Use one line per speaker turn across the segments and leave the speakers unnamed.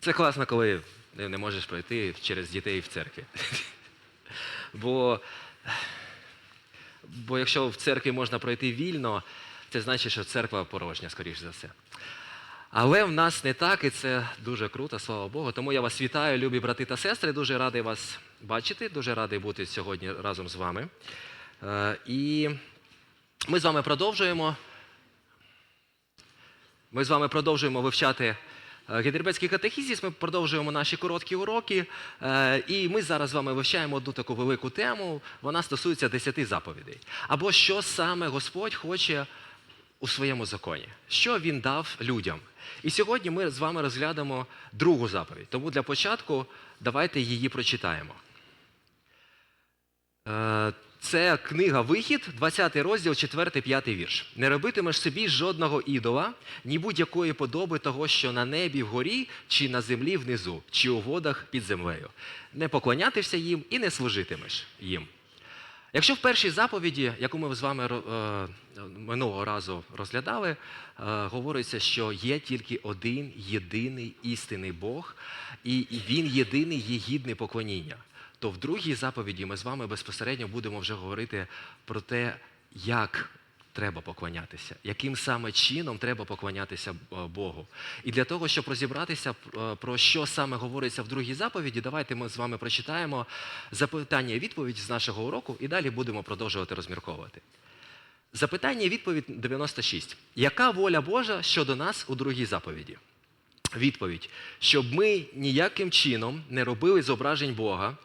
Це класно, коли не можеш пройти через дітей в церкві. Бо, бо якщо в церкві можна пройти вільно, це значить, що церква порожня, скоріш за все. Але в нас не так, і це дуже круто, слава Богу. Тому я вас вітаю, любі брати та сестри. Дуже радий вас бачити, дуже радий бути сьогодні разом з вами. Е, І ми з вами продовжуємо. Ми з вами продовжуємо вивчати е, Гейдельбецький катехізіс, ми продовжуємо наші короткі уроки. Е, І ми зараз з вами вивчаємо одну таку велику тему. Вона стосується десяти заповідей. Або що саме Господь хоче у своєму законі, що він дав людям. І сьогодні ми з вами розглянемо другу заповідь. Тому для початку давайте її прочитаємо. Це книга Вихід, 20 розділ, 4-5 вірш. Не робитимеш собі жодного ідола, ні будь-якої подоби того, що на небі вгорі, чи на землі внизу, чи у водах під землею. Не поклонятися їм і не служитимеш їм. Якщо в першій заповіді, яку ми з вами е, минулого разу розглядали, е, говориться, що є тільки один єдиний істинний Бог, і він єдиний є гідний поклоніння, то в другій заповіді ми з вами безпосередньо будемо вже говорити про те, як треба поклонятися, яким саме чином треба поклонятися е, Богу. І для того, щоб розібратися е, про що саме говориться в другій заповіді, давайте ми з вами прочитаємо запитання і відповідь з нашого уроку, і далі будемо продовжувати розмірковувати. Запитання і відповідь 96. Яка воля Божа щодо нас у другій заповіді? Відповідь, щоб ми ніяким чином не робили зображень Бога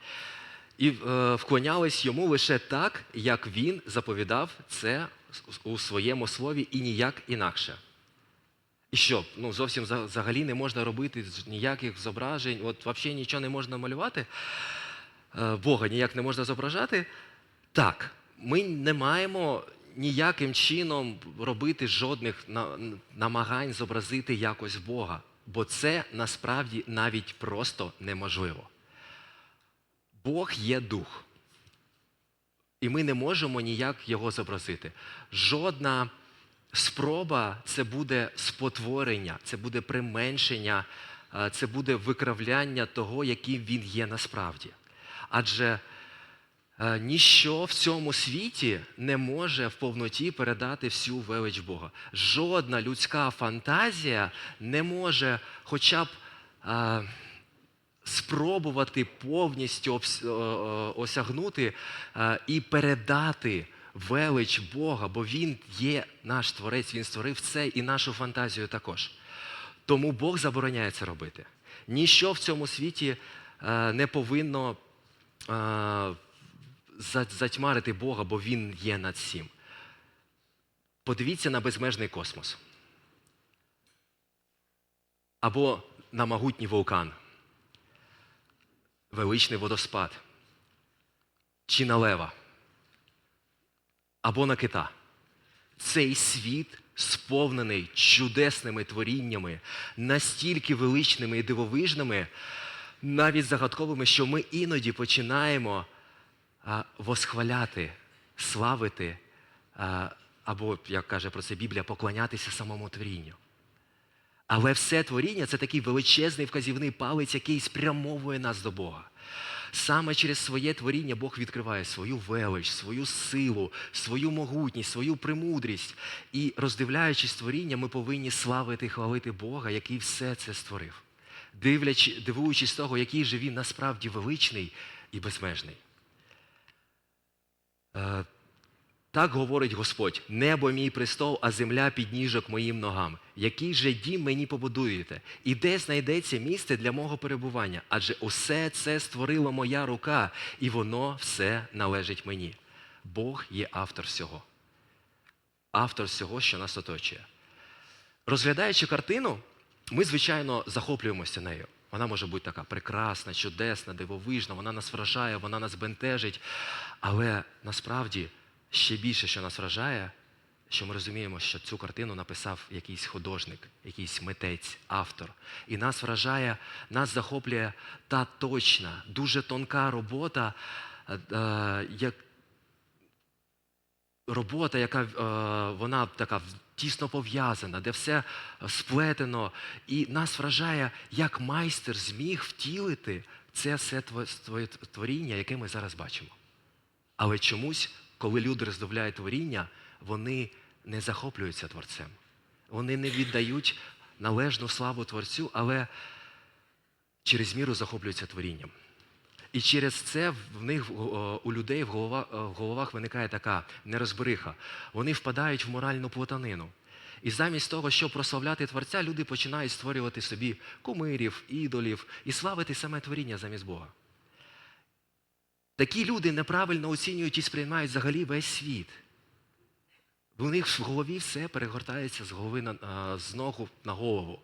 і е, вклонялись йому лише так, як він заповідав це у своєму слові і ніяк інакше. І що? Ну, зовсім взагалі не можна робити ніяких зображень, от взагалі нічого не можна малювати, е, Бога ніяк не можна зображати. Так, ми не маємо ніяким чином робити жодних намагань зобразити якось Бога, бо це насправді навіть просто неможливо. Бог є дух. І ми не можемо ніяк його зобразити. Жодна спроба це буде спотворення, це буде применшення, е, це буде викравляння того, яким він є насправді. Адже ніщо в цьому світі не може в повноті передати всю велич Бога. Жодна людська фантазія не може хоча б. е, спробувати повністю осягнути е, і передати велич Бога, бо Він є наш творець, Він створив це і нашу фантазію також. Тому Бог забороняє це робити. Ніщо в цьому світі е, не повинно за- затьмарити Бога, бо Він є над всім. Подивіться на безмежний космос. Або на могутній вулкан величний водоспад, чи на лева, або на кита. Цей світ сповнений чудесними творіннями, настільки величними і дивовижними, навіть загадковими, що ми іноді починаємо восхваляти, славити, або, як каже про це Біблія, поклонятися самому творінню. Але все творіння це такий величезний вказівний палець, який спрямовує нас до Бога. Саме через своє творіння Бог відкриває свою велич, свою силу, свою могутність, свою премудрість. І роздивляючись творіння, ми повинні славити і хвалити Бога, який все це створив, дивлячи, дивуючись того, який же він насправді величний і безмежний. Е, так говорить Господь: небо мій престол, а земля підніжок моїм ногам. Який же дім мені побудуєте? І де знайдеться місце для мого перебування? Адже усе це створила моя рука, і воно все належить мені. Бог є автор всього. Автор всього, що нас оточує. Розглядаючи картину, ми, звичайно, захоплюємося нею. Вона може бути така прекрасна, чудесна, дивовижна, вона нас вражає, вона нас бентежить. Але насправді ще більше, що нас вражає, що ми розуміємо, що цю картину написав якийсь художник, якийсь митець, автор. І нас вражає, нас захоплює та точна, дуже тонка робота, е, е, як робота, яка е, вона така тісно пов'язана, де все сплетено, і нас вражає, як майстер зміг втілити це все твоє творіння, яке ми зараз бачимо. Але чомусь, коли люди роздивляють творіння, вони не захоплюються творцем. Вони не віддають належну славу творцю, але через міру захоплюються творінням. І через це в них у людей в, голова, в головах виникає така нерозбериха. Вони впадають в моральну плутанину. І замість того, щоб прославляти Творця, люди починають створювати собі кумирів, ідолів і славити саме творіння замість Бога. Такі люди неправильно оцінюють і сприймають взагалі весь світ. У них в голові все перегортається з голови на, з ногу на голову.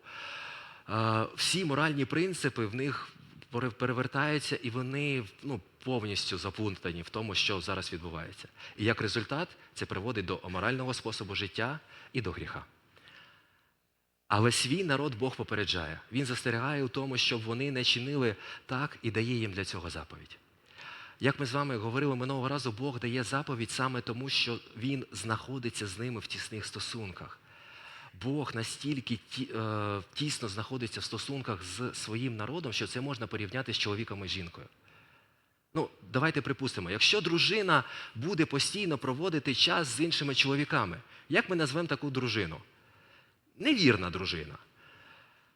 Всі моральні принципи в них перевертаються, і вони ну, повністю заплутані в тому, що зараз відбувається. І як результат, це приводить до аморального способу життя і до гріха. Але свій народ Бог попереджає. Він застерігає у тому, щоб вони не чинили так і дає їм для цього заповідь. Як ми з вами говорили минулого разу, Бог дає заповідь саме тому, що Він знаходиться з ними в тісних стосунках. Бог настільки е, тісно знаходиться в стосунках з своїм народом, що це можна порівняти з чоловіком і жінкою. Ну, давайте припустимо, якщо дружина буде постійно проводити час з іншими чоловіками, як ми назвемо таку дружину? Невірна дружина.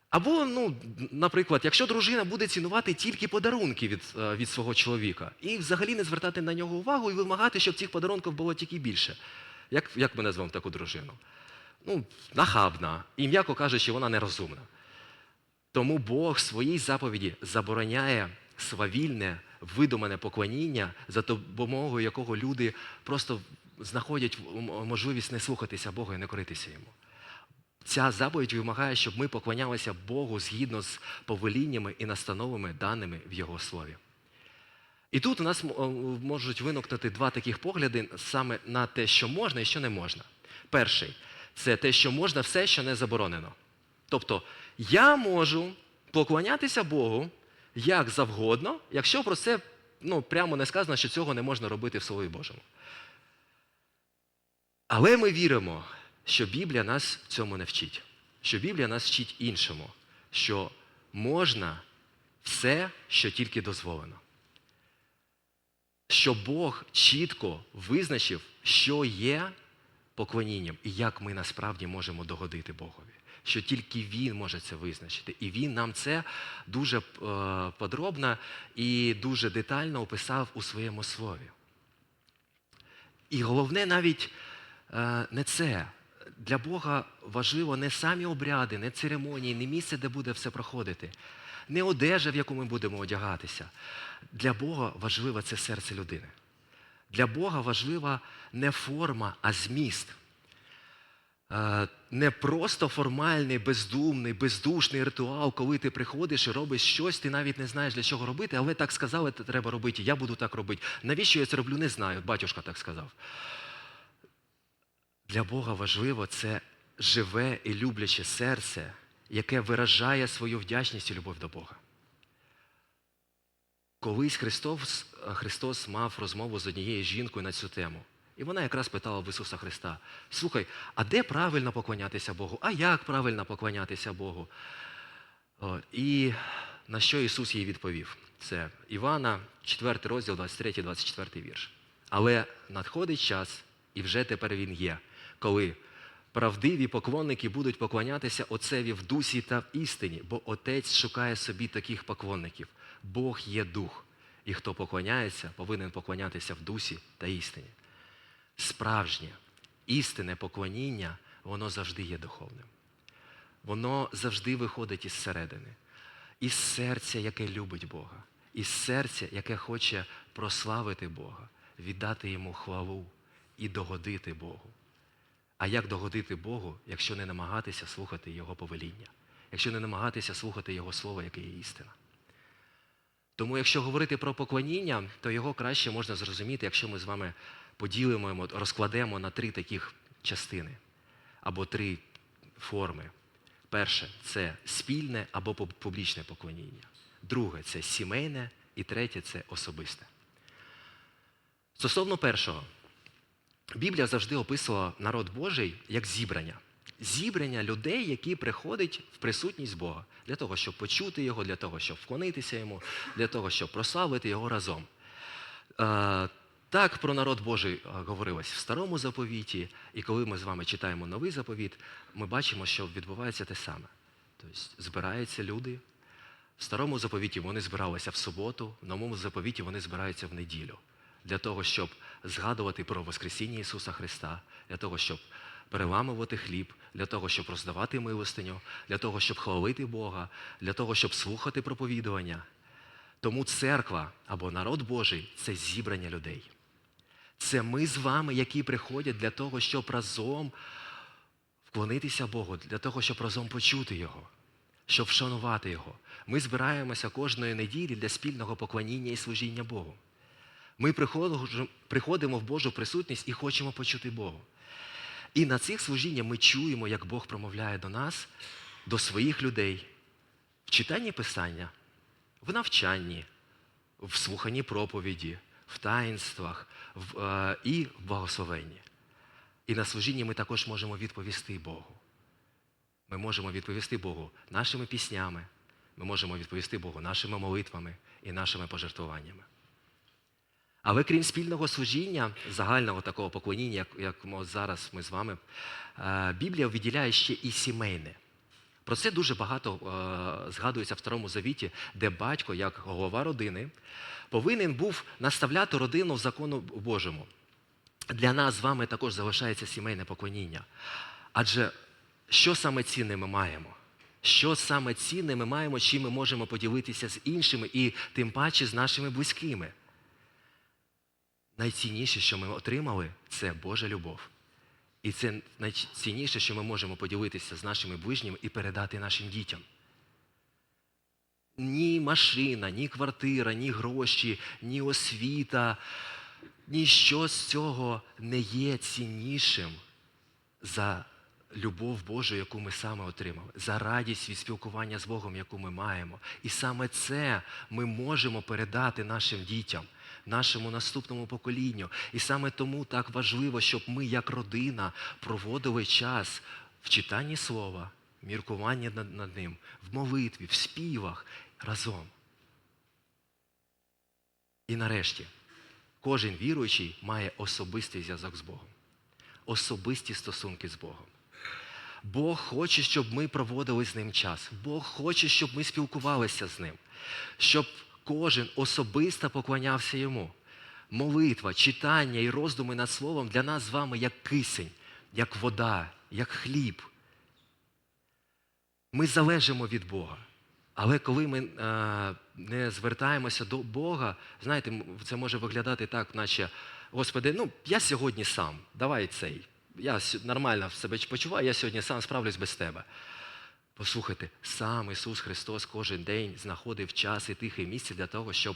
Або, ну, наприклад, якщо дружина буде цінувати тільки подарунки від, е, від свого чоловіка і взагалі не звертати на нього увагу і вимагати, щоб цих подарунків було тільки більше. Як, як ми назвемо таку дружину? Ну, нахабна і, м'яко кажучи, вона нерозумна. Тому Бог в своїй заповіді забороняє свавільне, видумане поклоніння, за допомогою якого люди просто знаходять можливість не слухатися Бога і не коритися йому. Ця заповідь вимагає, щоб ми поклонялися Богу згідно з повеліннями і настановами, даними в Його слові. І тут у нас можуть виникнути два таких погляди саме на те, що можна і що не можна. Перший це те, що можна все, що не заборонено. Тобто, я можу поклонятися Богу як завгодно, якщо про це ну, прямо не сказано, що цього не можна робити в Слові Божому. Але ми віримо, що Біблія нас цьому не вчить, що Біблія нас вчить іншому, що можна все, що тільки дозволено. Що Бог чітко визначив, що є поклонінням і як ми насправді можемо догодити Богові. Що тільки Він може це визначити. І Він нам це дуже е, подробно і дуже детально описав у своєму слові. І головне навіть е, не це. Для Бога важливо не самі обряди, не церемонії, не місце, де буде все проходити, не одежа, в яку ми будемо одягатися. Для Бога важливо це серце людини. Для Бога важлива не форма, а зміст. Е, Не просто формальний, бездумний, бездушний ритуал, коли ти приходиш і робиш щось, ти навіть не знаєш, для чого робити, але так сказали, це треба робити, я буду так робити. Навіщо я це роблю, не знаю. Батюшка так сказав. Для Бога важливо це живе і любляче серце, яке виражає свою вдячність і любов до Бога. Колись Христос, Христос мав розмову з однією жінкою на цю тему. І вона якраз питала в Ісуса Христа: слухай, а де правильно поклонятися Богу? А як правильно поклонятися Богу? О, і на що Ісус їй відповів? Це Івана, 4 розділ, 23-24 вірш. Але надходить час, і вже тепер він є, коли правдиві поклонники будуть поклонятися Отцеві в дусі та в істині, бо Отець шукає собі таких поклонників. Бог є дух, і хто поклоняється, повинен поклонятися в дусі та істині. Справжнє, істинне поклоніння, воно завжди є духовним. Воно завжди виходить із середини, із серця, яке любить Бога, із серця, яке хоче прославити Бога, віддати йому хвалу і догодити Богу. А як догодити Богу, якщо не намагатися слухати Його повеління, якщо не намагатися слухати Його Слово, яке є істина? Тому, якщо говорити про поклоніння, то його краще можна зрозуміти, якщо ми з вами поділимо, розкладемо на три таких частини або три форми. Перше це спільне або публічне поклоніння. Друге це сімейне, і третє це особисте. Стосовно першого, Біблія завжди описувала народ Божий як зібрання. Зібрання людей, які приходять в присутність Бога для того, щоб почути Його, для того, щоб вклонитися йому, для того, щоб прославити Його разом. Е, Так про народ Божий е, говорилось в старому заповіті, і коли ми з вами читаємо новий заповіт, ми бачимо, що відбувається те саме. Тобто збираються люди. В старому заповіті вони збиралися в суботу, в новому заповіті вони збираються в неділю для того, щоб згадувати про Воскресіння Ісуса Христа, для того, щоб переламувати хліб, для того, щоб роздавати милостиню, для того, щоб хвалити Бога, для того, щоб слухати проповідування. Тому церква або народ Божий це зібрання людей. Це ми з вами, які приходять для того, щоб разом вклонитися Богу, для того, щоб разом почути Його, щоб вшанувати Його. Ми збираємося кожної неділі для спільного поклоніння і служіння Богу. Ми приходимо- в Божу присутність і хочемо почути Богу. І на цих служіннях ми чуємо, як Бог промовляє до нас, до своїх людей, в читанні Писання, в навчанні, в слуханні проповіді, в таїнствах в, е, і в благословенні. І на служінні ми також можемо відповісти Богу. Ми можемо відповісти Богу нашими піснями, ми можемо відповісти Богу нашими молитвами і нашими пожертвуваннями. Але крім спільного служіння, загального такого поклоніння, як, як зараз ми з вами, е, Біблія виділяє ще і сімейне. Про це дуже багато е, згадується в Старому Завіті, де батько, як голова родини, повинен був наставляти родину в закону Божому. Для нас з вами також залишається сімейне поклоніння. Адже що саме цінне ми маємо? Що саме цінне ми маємо, чим ми можемо поділитися з іншими і тим паче з нашими близькими? Найцінніше, що ми отримали, це Божа любов. І це найцінніше, що ми можемо поділитися з нашими ближніми і передати нашим дітям. Ні машина, ні квартира, ні гроші, ні освіта, ніщо з цього не є ціннішим за любов Божу, яку ми саме отримали, за радість від спілкування з Богом, яку ми маємо. І саме це ми можемо передати нашим дітям, нашому наступному поколінню. І саме тому так важливо, щоб ми, як родина, проводили час в читанні слова, міркуванні над, ним, в молитві, в співах разом. І нарешті, кожен віруючий має особистий зв'язок з Богом, особисті стосунки з Богом. Бог хоче, щоб ми проводили з ним час. Бог хоче, щоб ми спілкувалися з ним, щоб кожен особисто поклонявся йому. Молитва, читання і роздуми над словом для нас з вами як кисень, як вода, як хліб. Ми залежимо від Бога. Але коли ми е, не звертаємося до Бога, знаєте, це може виглядати так, наче, Господи, ну я сьогодні сам, давай цей. Я нормально себе почуваю, я сьогодні сам справлюсь без тебе. Послухайте, сам Ісус Христос кожен день знаходив час і тихе місце для того, щоб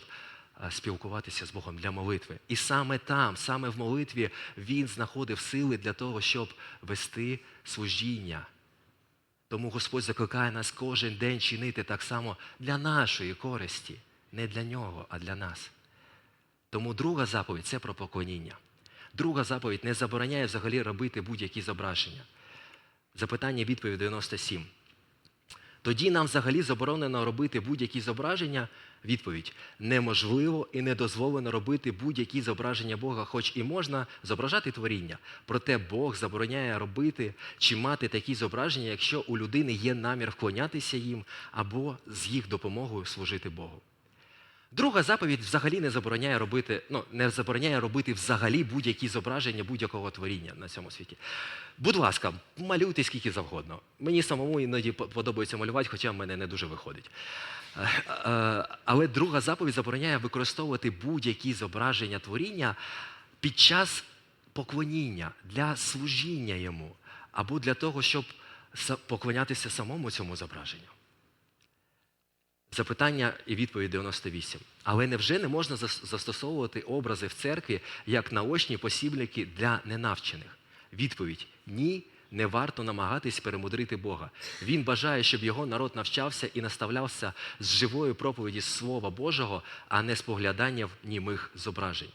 е, спілкуватися з Богом для молитви. І саме там, саме в молитві, Він знаходив сили для того, щоб вести служіння. Тому Господь закликає нас кожен день чинити так само для нашої користі, не для нього, а для нас. Тому друга заповідь це про поклоніння. Друга заповідь не забороняє взагалі робити будь-які зображення. Запитання відповідь 97. Тоді нам взагалі заборонено робити будь-які зображення. Відповідь неможливо і не дозволено робити будь-які зображення Бога, хоч і можна зображати творіння. Проте Бог забороняє робити чи мати такі зображення, якщо у людини є намір вклонятися їм або з їх допомогою служити Богу. Друга заповідь взагалі не забороняє робити, ну, не забороняє робити взагалі будь-які зображення будь-якого творіння на цьому світі. Будь ласка, малюйте скільки завгодно. Мені самому іноді подобається малювати, хоча в мене не дуже виходить. Е, е, Але друга заповідь забороняє використовувати будь-які зображення творіння під час поклоніння для служіння йому або для того, щоб поклонятися самому цьому зображенню. Запитання і відповідь 98. Але невже не можна застосовувати образи в церкві як наочні посібники для ненавчених? Відповідь ні, не варто намагатись перемудрити Бога. Він бажає, щоб його народ навчався і наставлявся з живої проповіді Слова Божого, а не з поглядання в німих зображень.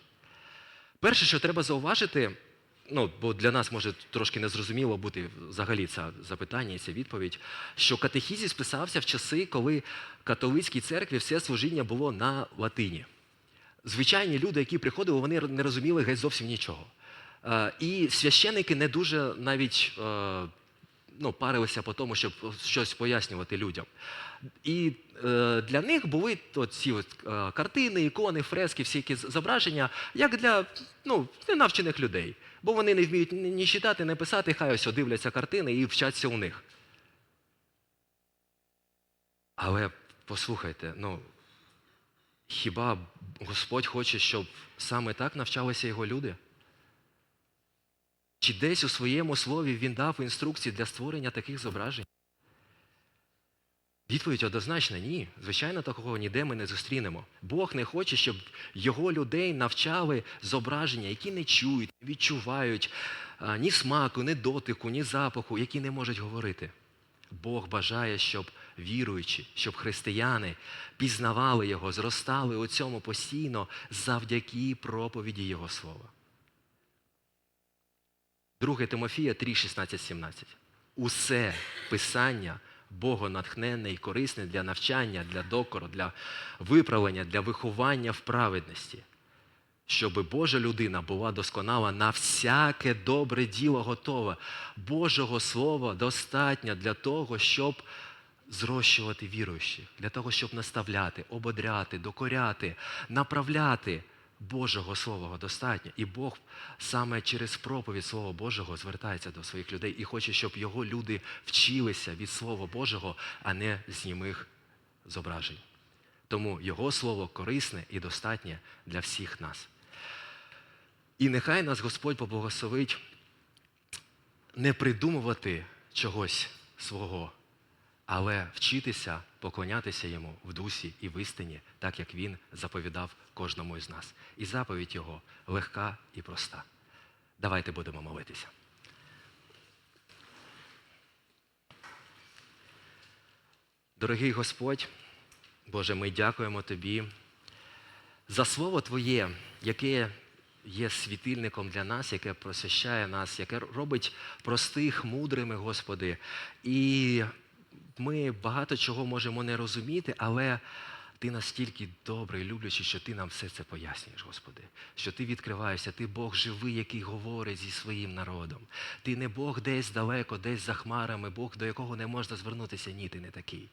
Перше, що треба зауважити, ну, бо для нас може трошки незрозуміло бути взагалі це запитання і ця відповідь, що катехізіс писався в часи, коли католицькій церкві все служіння було на латині. Звичайні люди, які приходили, вони не розуміли геть зовсім нічого. Е, І священики не дуже навіть е, ну, парилися по тому, щоб щось пояснювати людям. І е, для них були ці е, картини, ікони, фрески, всі які зображення, як для ну, ненавчених людей. Бо вони не вміють ні читати, ні писати, хай ось дивляться картини і вчаться у них. Але послухайте, ну, хіба Господь хоче, щоб саме так навчалися його люди? Чи десь у своєму слові він дав інструкції для створення таких зображень? Відповідь однозначна ні. Звичайно, такого ніде ми не зустрінемо. Бог не хоче, щоб його людей навчали зображення, які не чують, не відчувають ні смаку, ні дотику, ні запаху, які не можуть говорити. Бог бажає, щоб віруючі, щоб християни пізнавали Його, зростали у цьому постійно завдяки проповіді Його слова. 2 Тимофія 3, 16, 17. Усе писання богонатхненне і корисне для навчання, для докору, для виправлення, для виховання в праведності, щоб Божа людина була досконала на всяке добре діло готова. Божого Слова достатньо для того, щоб зрощувати віруючих, для того, щоб наставляти, ободряти, докоряти, направляти. Божого Слова достатньо. І Бог саме через проповідь Слова Божого звертається до своїх людей і хоче, щоб його люди вчилися від Слова Божого, а не з німих зображень. Тому Його Слово корисне і достатнє для всіх нас. І нехай нас Господь поблагословить не придумувати чогось свого, але вчитися поклонятися йому в дусі і в істині, так як він заповідав кожному із нас. І заповідь його легка і проста. Давайте будемо молитися. Дорогий Господь, Боже, ми дякуємо Тобі за Слово Твоє, яке є світильником для нас, яке просвящає нас, яке робить простих мудрими, Господи. І ми багато чого можемо не розуміти, але ти настільки добрий, люблячий, що ти нам все це пояснюєш, Господи. Що ти відкриваєшся, ти Бог живий, який говорить зі своїм народом. Ти не Бог десь далеко, десь за хмарами, Бог, до якого не можна звернутися. Ні, ти не такий.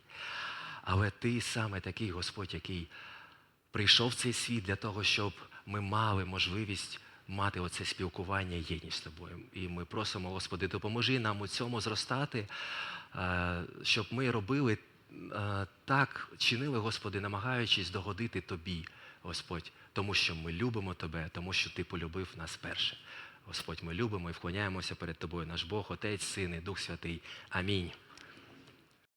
Але ти саме такий Господь, який прийшов в цей світ для того, щоб ми мали можливість мати оце спілкування єдність з тобою. І ми просимо, Господи, допоможи нам у цьому зростати, е, щоб ми робили так, чинили, Господи, намагаючись догодити Тобі, Господь, тому що ми любимо Тебе, тому що Ти полюбив нас перше. Господь, ми любимо і вклоняємося перед Тобою, наш Бог, Отець, Син і Дух Святий. Амінь.